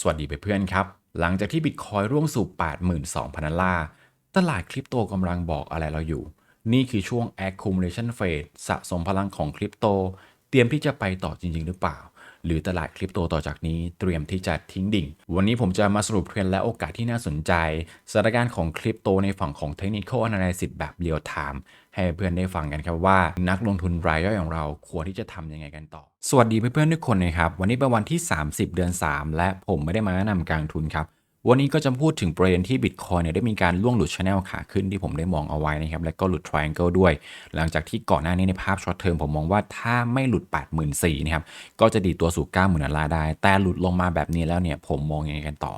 สวัสดีเพื่อนๆครับ หลังจากที่บิตคอยร่วงสู่ 82,000 ดอลลาร์ ตลาดคริปโตกำลังบอกอะไรเราอยู่ นี่คือช่วง accumulation phase สะสมพลังของคริปโต เตรียมที่จะไปต่อจริง ๆ หรือเปล่า หรือตลาดคริปโตต่อจากนี้เตรียมที่จะทิ้งดิ่ง วันนี้ผมจะมาสรุปเทรนด์และโอกาสที่น่าสนใจสถานการณ์ของคริปโตในฝั่งของเทคนิคอล a n a l y s i s แบบเรียลไทม์ให้เพื่อนได้ฟังกันครับว่า นักลงทุนรายย่อยของเราควรที่จะทำยังไงกันต่อ สวัสดีเพื่อนๆทุกคนนะครับวันนี้เป็นวันที่ 30 เดือน 3 และผมไม่ได้มาแนะนำการลงทุนครับ วันนี้ก็จะพูดถึงประเด็นที่ Bitcoin เนี่ยได้มีการล่วงหลุดชแนลขาขึ้นที่ผมได้มองเอาไว้นะครับ และก็หลุด Triangle ด้วย หลังจากที่ก่อนหน้านี้ในภาพช็อตเทอมผมมองว่าถ้าไม่หลุด 84,000นะครับ ก็จะดีตัวสู่90,000ดอลลาร์ได้ แต่หลุดลงมาแบบนี้แล้วเนี่ยผมมองยังไงกันต่อ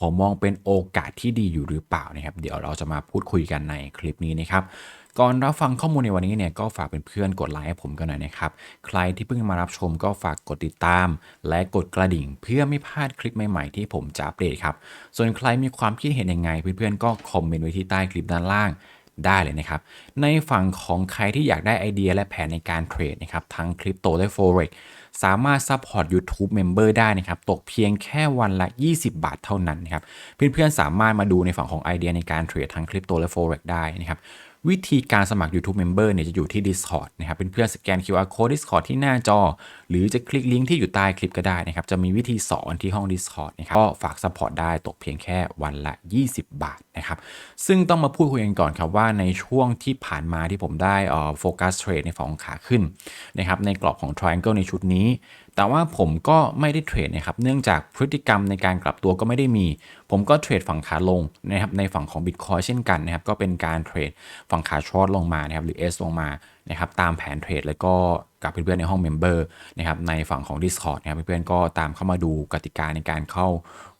ผมมองเป็นโอกาสที่ดีอยู่หรือเปล่านะครับ เดี๋ยวเราจะมาพูดคุยกันในคลิปนี้นะครับ ก่อนรับฟังข้อมูลในวันนี้เนี่ยก็ฝากเป็นเพื่อนกดไลค์ให้ผมกันหน่อยนะครับ ใครที่เพิ่งมารับชมก็ฝากกดติดตาม และกดกระดิ่ง เพื่อไม่พลาดคลิปใหม่ๆที่ผมจะอัปเดตครับ ส่วนใครมีความคิดเห็นยังไง เพื่อนๆก็คอมเมนต์ไว้ที่ใต้คลิปด้านล่าง ได้เลยนะครับ ในฝั่งของใครที่อยากได้ไอเดียและแผนในการเทรดนะครับ ทั้งคริปโตและ forex สามารถซัพพอร์ต YouTube Member ได้นะครับ ตกเพียงแค่วันละ 20 บาทเท่านั้นนะครับ เพื่อนๆ สามารถมาดูในฝั่งของไอเดียในการเทรดทั้งคริปโตและ Forex ได้นะครับ วิธีการสมัคร YouTube Member เนี่ยจะอยู่ที่ Discord นะครับเป็นเพื่อนสแกน QR Code Discord ที่หน้าจอ หรือจะคลิกลิงก์ที่อยู่ใต้คลิปก็ได้นะครับ จะมีวิธีสอนที่ห้อง Discord นะครับก็ฝากซัพพอร์ตได้ตกเพียงแค่วันละ 20 บาทนะครับซึ่งต้องมาพูดคุยกันก่อนครับว่าในช่วงที่ผ่านมาที่ผมได้โฟกัสเทรดในฝั่งของขาขึ้นนะครับในกรอบของ Triangle ในชุดนี้ แต่ว่าผมก็ไม่ได้เทรดนะครับเนื่องจากพฤติกรรมในการกลับตัวก็ไม่ได้มี ผมก็เทรดฝั่งขาลงนะครับในฝั่งของ Bitcoin เช่นกันนะครับก็เป็นการเทรดฝั่งขาช็อตลงมานะครับหรือ S ลงมานะครับตามแผนเทรดแล้วก็ กับเพื่อนๆในห้องเมมเบอร์นะครับในฝั่งของ Discord นะครับเพื่อนๆก็ตามเข้ามาดูกติกาในการเข้า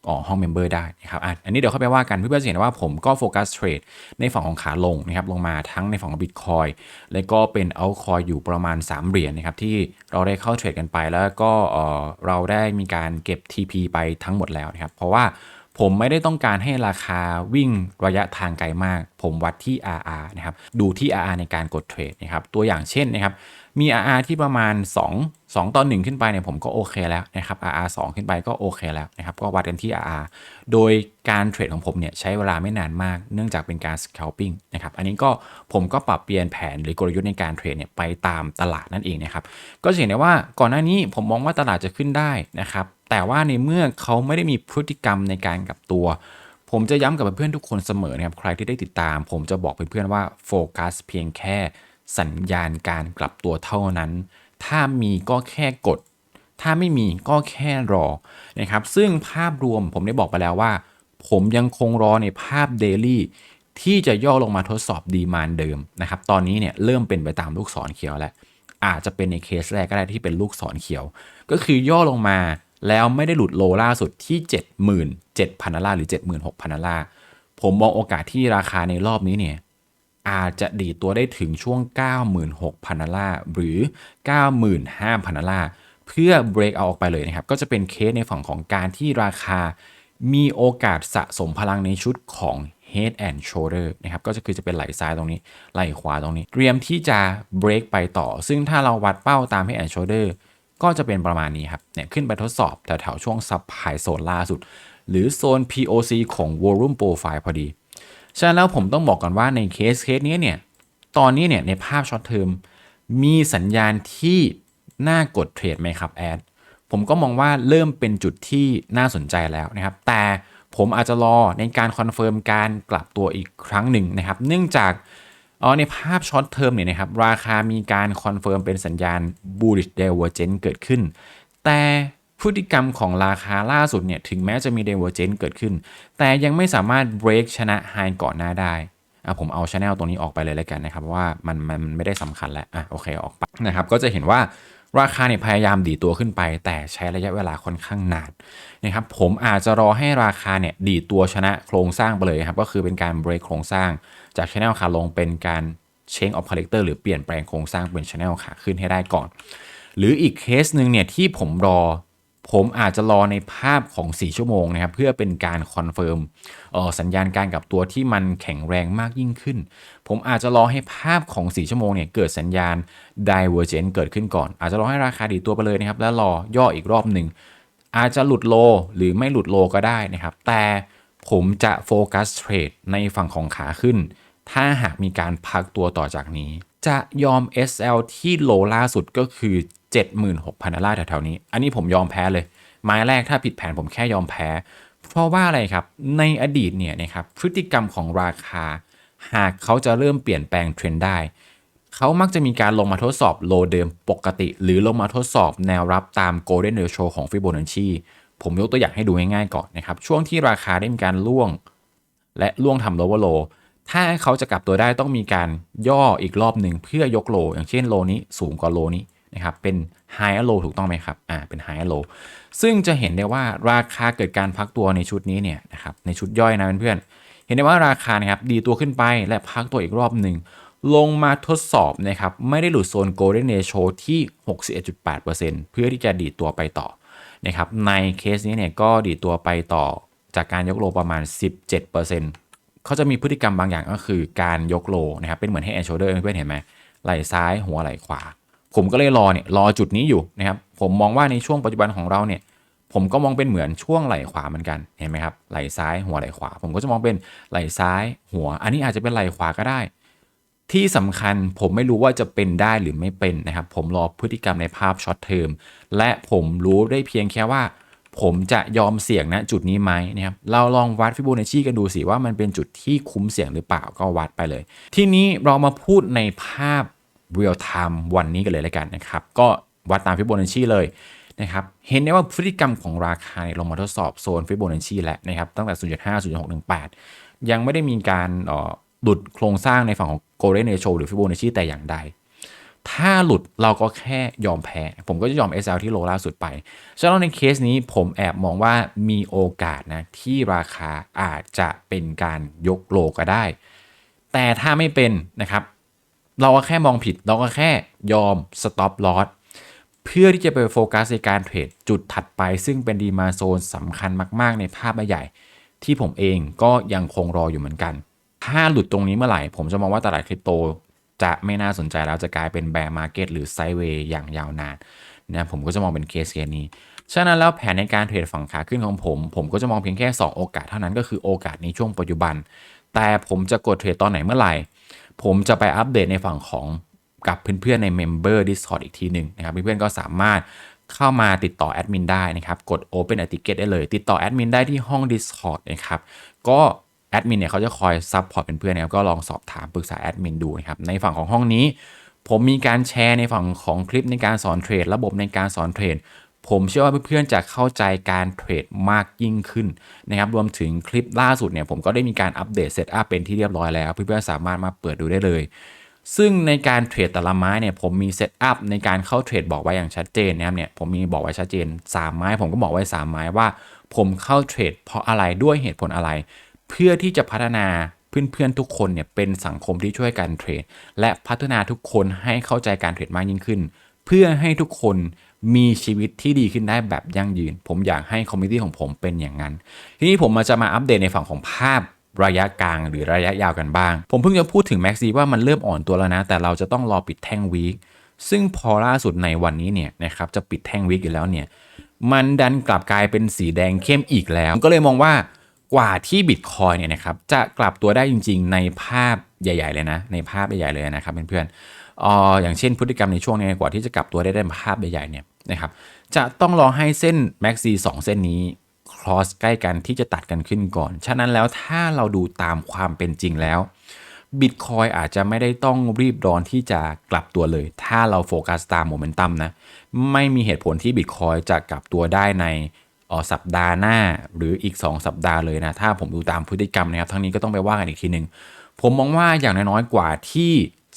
ออกห้องเมมเบอร์ได้นะครับอันนี้เดี๋ยวเข้าไปว่ากันเพื่อนๆจะเห็นว่าผมก็โฟกัสเทรดในฝั่งของขาลงนะครับลงมาทั้งในฝั่งของ Bitcoin แล้วก็เป็นเอาคอยอยู่ประมาณ 3 เหรียญนะครับที่เราได้เข้าเทรดกันไปแล้วก็เออเราได้มีการเก็บ TP ไปทั้งหมดแล้วนะครับเพราะว่าผมไม่ได้ต้องการให้ราคาวิ่งระยะทางไกลมาก ผมวัดที่ RR นะครับ ดูที่ RR ในการกดเทรดนะครับ ตัวอย่างเช่นนะครับ มี RR ที่ประมาณ 2 2ต่อ1ขึ้นไปเนี่ยผมก็โอเคแล้วนะครับ RR 2 ขึ้นไปก็โอเคแล้วนะครับ ก็วัดกันที่ RR โดยการเทรดของผมเนี่ยใช้เวลาไม่นานมาก เนื่องจากเป็นการ scalping นะครับ อันนี้ก็ผมก็ปรับเปลี่ยนแผนหรือกลยุทธ์ในการเทรดเนี่ยไปตามตลาดนั่นเองนะครับ ก็เห็นได้ว่าก่อนหน้านี้ผมมองว่าตลาดจะขึ้นได้นะครับ แต่ว่าในเมื่อเขาไม่ได้มีพฤติกรรมในการกลับตัวผมจะย้ำกับเพื่อนทุกคนเสมอนะครับ ใครที่ได้ติดตาม ผมจะบอกเพื่อนๆว่าโฟกัสเพียงแค่ สัญญาณการกลับตัวเท่านั้น ถ้ามีก็แค่กด ถ้าไม่มีก็แค่รอนะครับ ซึ่งภาพรวมผมได้บอกไปแล้วว่า ผมยังคงรอในภาพเดลี่ที่จะย่อลงมาทดสอบดีมานเดิมนะครับ ตอนนี้เนี่ยเริ่มเป็นไปตามลูกศรเขียวแล้ว อาจจะเป็นในเคสแรกก็ได้ที่เป็นลูกศรเขียว ก็คือย่อลงมาแล้วไม่ได้หลุดโลล่าสุดที่ 77,000ดอลลาร์หรือ 76,000ดอลลาร์ผมมองโอกาสที่ราคาในรอบนี้เนี่ย อาจจะดีตัวได้ถึงช่วง 96,000 ดอลลาร์หรือ 95,000 ดอลลาร์เพื่อ break เอาออกไปเลยนะครับ ก็จะเป็นเคสในฝั่งของการที่ราคา มีโอกาสสะสมพลังในชุดของ head and shoulder นะครับ ก็จะคือจะเป็นไหล่ซ้ายตรงนี้ ไหล่ขวาตรงนี้ เตรียมที่จะ break ไปต่อ ซึ่งถ้าเราวัดเป้าตาม head and shoulder ก็จะเป็นประมาณนี้ครับ เนี่ยขึ้นไปทดสอบแถวๆช่วง supply zone ล่าสุด หรือโซน POC ของ volume profile พอดี ฉะนั้นแล้วผมต้องบอกก่อนว่าในเคสเคสนี้เนี่ย ตอนนี้เนี่ยในภาพช็อตเทอมมีสัญญาณที่น่ากดเทรดไหมครับแอด ผมก็มองว่าเริ่มเป็นจุดที่น่าสนใจแล้วนะครับ แต่ผมอาจจะรอในการคอนเฟิร์มการกลับตัวอีกครั้งหนึ่งนะครับ เนื่องจากอ๋อในภาพช็อตเทอมเนี่ยนะครับ ราคามีการคอนเฟิร์มเป็นสัญญาณ bullish divergence เกิดขึ้น แต่ พฤติกรรมของราคาล่าสุดเนี่ยถึงแม้จะมี divergence เกิดขึ้น แต่ยังไม่สามารถ break ชนะ high ก่อนหน้าได้อะผมเอาช anel ตรงนี้ออกไปเลยแล้วกันนะครับว่ามันมันไม่ได้สำคัญแล้วอะโอเคออกไปนะครับก็จะเห็นว่าราคาเนี่ยพยายามดีตัวขึ้นไป แต่ใช้ระยะเวลาค่อนข้างนานนะครับผมอาจจะรอให้ราคาเนี่ยดีตัวชนะโครงสร้างไปเลยครับก็คือเป็นการ break โครงสร้างจากช anel ขาลงเป็นการ change of character หรือเปลี่ยนแปลงโครงสร้างเป็นช anel ขาขึ้นให้ได้ก่อน หรืออีกเคสหนึ่งเนี่ยที่ผมรอ ผมอาจจะรอในภาพของ 4 ชั่วโมงนะครับ เพื่อเป็นการคอนเฟิร์มสัญญาณการกลับตัวที่มันแข็งแรงมากยิ่งขึ้น ผมอาจจะรอให้ภาพของ 4 ชั่วโมงเนี่ยเกิดสัญญาณ divergence เกิดขึ้นก่อน อาจจะรอให้ราคาดีตัวไปเลยนะครับ แล้วรอย่ออีกรอบหนึ่งอาจจะหลุดโลหรือไม่หลุดโลก็ได้นะครับ แต่ผมจะโฟกัสเทรดในฝั่งของขาขึ้น ถ้าหากมีการพักตัวต่อจากนี้ จะยอม SL ที่โลล่าสุดก็คือ 76,000ดอลลาร์แถวๆนี้ อันนี้ผมยอมแพ้เลย ไม้แรกถ้าผิดแผนผมแค่ยอมแพ้ เพราะว่าอะไรครับ ในอดีตเนี่ยนะครับพฤติกรรมของราคา หากเขาจะเริ่มเปลี่ยนแปลงเทรนด์ได้ เขามักจะมีการลงมาทดสอบโลเดิมปกติ หรือลงมาทดสอบแนวรับตาม Golden Ratio ของ Fibonacci ผมยกตัวอย่างให้ดูง่ายๆก่อนนะครับ ช่วงที่ราคาได้มีการล่วง และล่วงทำ lower low ถ้าเขาจะกลับตัวได้ต้องมีการย่ออีกรอบหนึ่งเพื่อยกโล อย่างเช่นโลนี้สูงกว่าโลนี้ นะครับเป็น high low ถูกต้องไหมครับอ่าเป็น high low ซึ่งจะเห็นได้ว่าราคาเกิดการพักตัวในชุดนี้เนี่ยนะครับในชุดย่อยนะเพื่อนๆเห็นได้ว่าราคานะครับดีตัวขึ้นไปและพักตัวอีกรอบหนึ่งลงมาทดสอบนะครับไม่ได้หลุดโซน golden ratio ที่ 61.8%เพื่อที่จะดีตัวไปต่อนะครับในเคสนี้เนี่ยก็ดีตัวไปต่อจากการยกโลประมาณ 17%เขาจะมีพฤติกรรมบางอย่างก็คือการยกโลนะครับเป็นเหมือนให้ and shoulder เพื่อนเห็นไหมไหล่ซ้ายหัวไหล่ขวา ผมก็เลยรอเนี่ยรอจุดนี้อยู่นะครับผมมองว่าในช่วงปัจจุบันของเราเนี่ยผมก็มองเป็นเหมือนช่วงไหล่ขวาเหมือนกันเห็นไหมครับไหล่ซ้ายหัวไหล่ขวา ผมก็จะมองเป็นไหล่ซ้ายหัว อันนี้อาจจะเป็นไหล่ขวาก็ได้ ที่สำคัญผมไม่รู้ว่าจะเป็นได้หรือไม่เป็นนะครับ ผมรอพฤติกรรมในภาพช็อตเทอมและผมรู้ได้เพียงแค่ว่า ผมจะยอมเสี่ยงนะจุดนี้ไหมนะครับเราลองวัดฟิโบนัชชีกันดูสิว่ามันเป็นจุดที่คุ้มเสี่ยงหรือเปล่าก็วัดไปเลย ทีนี้เรามาพูดในภาพ real time วันนี้กันเลยล้วกันนะครับ ก็วัดตามฟิโบนัชชีเลยนะครับ เห็นได้ว่าพฤติกรรมของราคาเนี่ยลงมาทดสอบโซนฟิโบนัชชีแล้วนะครับ ตั้งแต่ 0.5 0.618 ยังไม่ได้มีการหลุดโครงสร้างในฝั่งของ golden ratio หรือฟิโบนัชชีแต่อย่างใด ถ้าหลุดเราก็แค่ยอมแพ้ ผมก็จะยอม SL ที่โลล่าสุดไปฉะนั้นในเคสนี้ผมแอบมองว่ามีโอกาสนะที่ราคาอาจจะเป็นการยกโลก็ได้ แต่ถ้าไม่เป็นนะครับ เราก็แค่มองผิด เราก็แค่ยอม stop loss เพื่อที่จะไปโฟกัสในการเทรดจุดถัดไป ซึ่งเป็นดีมาโซนสำคัญมาก ๆ ในภาพใหญ่ ที่ผมเองก็ยังคงรออยู่เหมือนกัน ถ้าหลุดตรงนี้เมื่อไหร่ ผมจะมองว่าตลาดคริปโต จะไม่น่าสนใจแล้วจะกลายเป็นแบร์มาร์เก็ตหรือไซเวย์อย่างยาวนานนะผมก็จะมองเป็นเคสเคสนี้ ฉะนั้นแล้วแผนในการเทรดฝั่งขาขึ้นของผม ผมก็จะมองเพียงแค่ 2 โอกาสเท่านั้นก็คือโอกาสในช่วงปัจจุบัน แต่ผมจะกดเทรดตอนไหนเมื่อไหร่ ผมจะไปอัปเดตในฝั่งของกับเพื่อนๆใน Member Discord อีกทีหนึ่งนะครับ เพื่อนๆก็สามารถเข้ามาติดต่อแอดมินได้นะครับ กด Open a Ticket ได้เลย ติดต่อแอดมินได้ที่ห้อง Discord นะครับ ก็แอดมินเนี่ยเขาจะคอยซัพพอร์ตเพื่อนๆนะครับก็ลองสอบถามปรึกษาแอดมินดูนะครับ ในฝั่งของห้องนี้ ผมมีการแชร์ในฝั่งของคลิปในการสอนเทรด ระบบในการสอนเทรด ผมเชื่อว่าเพื่อนๆจะเข้าใจการเทรดมากยิ่งขึ้นนะครับรวมถึงคลิปล่าสุดเนี่ยผมก็ได้มีการอัปเดตเซตอัพเป็นที่เรียบร้อยแล้ว เพื่อนๆสามารถมาเปิดดูได้เลย ซึ่งในการเทรดแต่ละไม้เนี่ยผมมีเซตอัพในการเข้าเทรดบอกไว้อย่างชัดเจนนะครับเนี่ยผมมีบอกไว้ชัดเจน 3 ไม้ผมก็บอกไว้ 3 ไม้ว่า ผมเข้าเทรดเพราะอะไรด้วยเหตุผลอะไร เพื่อที่จะพัฒนาเพื่อนๆทุกคนเนี่ยเป็นสังคมที่ช่วยกันเทรด และพัฒนาทุกคนให้เข้าใจการเทรดมากยิ่งขึ้น เพื่อให้ทุกคนมีชีวิตที่ดีขึ้นได้แบบยั่งยืน ผมอยากให้คอมมิตี้ของผมเป็นอย่างนั้น ทีนี้ผมมาจะมาอัปเดตในฝั่งของภาพระยะกลางหรือระยะยาวกันบ้าง ผมเพิ่งจะพูดถึงแม็กซีว่ามันเริ่มอ่อนตัวแล้วนะ แต่เราจะต้องรอปิดแท่งวีคซึ่งพอล่าสุดในวันนี้เนี่ยนะครับจะปิดแท่งวีคอยู่แล้วเนี่ยมันดันกลับกลายเป็นสีแดงเข้มอีกแล้ว ก็เลยมองว่ากว่าที่บิตคอยเนี่ยนะครับจะกลับตัวได้จริง ๆ ในภาพใหญ่ ๆ เลยนะ ในภาพใหญ่ๆเลยนะครับเพื่อนๆ อออย่างเช่นพฤติกรรมในช่วงนี้กว่าที่จะกลับตัวได้ในภาพใหญ่ๆเนี่ยนะครับจะต้องรอให้เส้น MACD 2เส้นนี้ครอสใกล้กันที่จะตัดกันขึ้นก่อน ฉะนั้นแล้วถ้าเราดูตามความเป็นจริงแล้วบิตคอยอาจจะไม่ได้ต้องรีบร้อนที่จะกลับตัวเลย ถ้าเราโฟกัสตามโมเมนตัมนะ ไม่มีเหตุผลที่บิตคอยจะกลับตัวได้ในอ่อสัปดาห์หน้าหรืออีก 2 สัปดาห์เลยนะ ถ้าผมดูตามพฤติกรรมนะครับ ทั้งนี้ก็ต้องไปว่ากันอีกทีหนึ่งผมมองว่าอย่างน้อยๆกว่าที่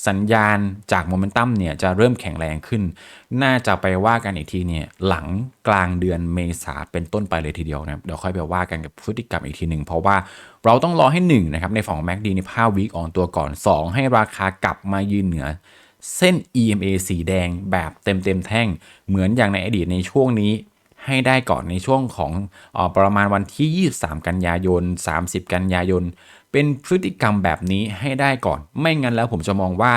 สัญญาณจากโมเมนตัมเนี่ยจะเริ่มแข็งแรงขึ้น น่าจะไปว่ากันอีกทีเนี่ยหลังกลางเดือนเมษาเป็นต้นไปเลยทีเดียวนะครับเดี๋ยวค่อยไปว่ากันกับพฤติกรรมอีกทีหนึ่งเพราะว่าเราต้องรอให้1นะครับในฝั่งของ MACD ในภาพวีคออนตัวก่อน 2 ให้ราคากลับมายืนเหนือเส้น EMA สีแดงแบบเต็มเต็มแท่ง เหมือนอย่างในอดีตในช่วงนี้ให้ได้ก่อนในช่วงของออประมาณวันที่ 23 กันยายน 30 กันยายน เป็นพฤติกรรมแบบนี้ให้ได้ก่อน ไม่งั้นแล้วผมจะมองว่า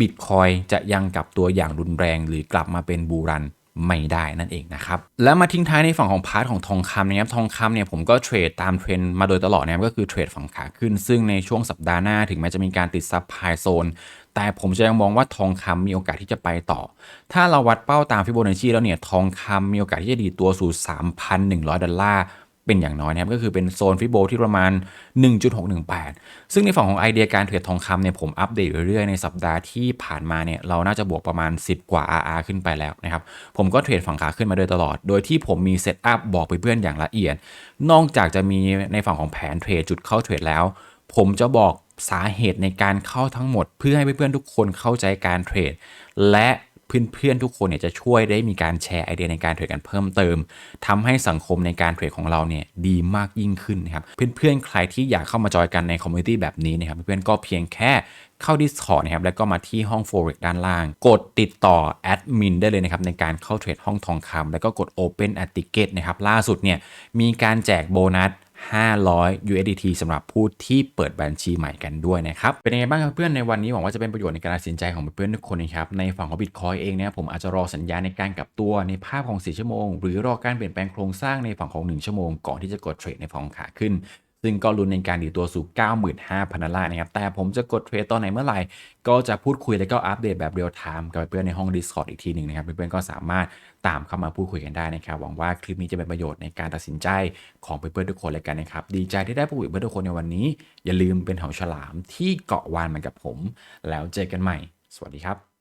บิตคอยจะยังกลับตัวอย่างรุนแรง หรือกลับมาเป็นบูรันไม่ได้นั่นเองนะครับ แล้วมาทิ้งท้ายในฝั่งของพาร์ทของทองคำนะครับ ทองคำเนี่ยผมก็เทรดตามเทรนมาโดยตลอดนะครับ ก็คือเทรดฝั่งขาขึ้น ซึ่งในช่วงสัปดาห์หน้าถึงแม้จะมีการติดซับไพโซน แต่ผมจะยังมองว่าทองคำมีโอกาสที่จะไปต่อ ถ้าเราวัดเป้าตามฟิโบนัชชีแล้วเนี่ย ทองคำมีโอกาสที่จะดีตัวสู่ 3,100 ดอลลาร์ เป็นอย่างน้อยนะครับก็คือเป็นโซนฟิโบที่ประมาณ 1.618 ซึ่งในฝั่งของไอเดียการเทรดทองคำเนี่ยผมอัปเดตเรื่อยๆในสัปดาห์ที่ผ่านมาเนี่ยเราน่าจะบวกประมาณ 10 กว่า RR ขึ้นไปแล้วนะครับผมก็เทรดฝั่งขาขึ้นมาโดยตลอด โดยที่ผมมีเซตอัพบอกเพื่อนๆอย่างละเอียด นอกจากจะมีในฝั่งของแผนเทรดจุดเข้าเทรดแล้ว ผมจะบอกสาเหตุในการเข้าทั้งหมด เพื่อให้เพื่อนๆทุกคนเข้าใจการเทรดและ เพื่อนๆทุกคนเนี่ยจะช่วยได้มีการแชร์ไอเดียในการเทรดกันเพิ่มเติมทำให้สังคมในการเทรดของเราเนี่ยดีมากยิ่งขึ้นนะครับเพื่อนๆใครที่อยากเข้ามาจอยกันในคอมมูนิตี้แบบนี้นะครับเพื่อนๆก็เพียงแค่เข้า Discord นะครับแล้วก็มาที่ห้อง Forex ด้านล่าง กดติดต่อแอดมินได้เลยนะครับในการเข้าเทรดห้องทองคำแล้วก็กด Open a Ticket นะครับล่าสุดเนี่ยมีการแจกโบนัส 500 USDT สำหรับผู้ที่เปิดบัญชีใหม่กันด้วยนะครับ เป็นยังไงบ้างครับเพื่อนในวันนี้หวังว่าจะเป็นประโยชน์ในการตัดสินใจของเพื่อนทุกคนนะครับ ในฝั่งของ Bitcoin เองเนี่ยผมอาจจะรอสัญญาณในการกลับตัวในภาพของ 4 ชั่วโมง หรือรอการเปลี่ยนแปลงโครงสร้างในฝั่งของ 1 ชั่วโมง ก่อนที่จะกดเทรดในฝั่งขาขึ้น ซึ่งก็ลุ้นในการดีตัวสู่ 95,000ดอลลาร์นะครับ แต่ผมจะกดเทรดตอนไหนเมื่อไหร่ ก็จะพูดคุยแล้วก็อัปเดตแบบเรียลไทม์กับเพื่อนในห้อง Discord อีกทีหนึ่งนะครับ เพื่อนๆก็สามารถตามเข้ามาพูดคุยกันได้นะครับ หวังว่าคลิปนี้จะเป็นประโยชน์ในการตัดสินใจของเพื่อนๆทุกคนเลยกันนะครับ ดีใจที่ได้พูดคุยกับเพื่อนทุกคนในวันนี้ อย่าลืมเป็นเหาฉลามที่เกาะวานเหมือนกับผม แล้วเจอกันใหม่ สวัสดีครับ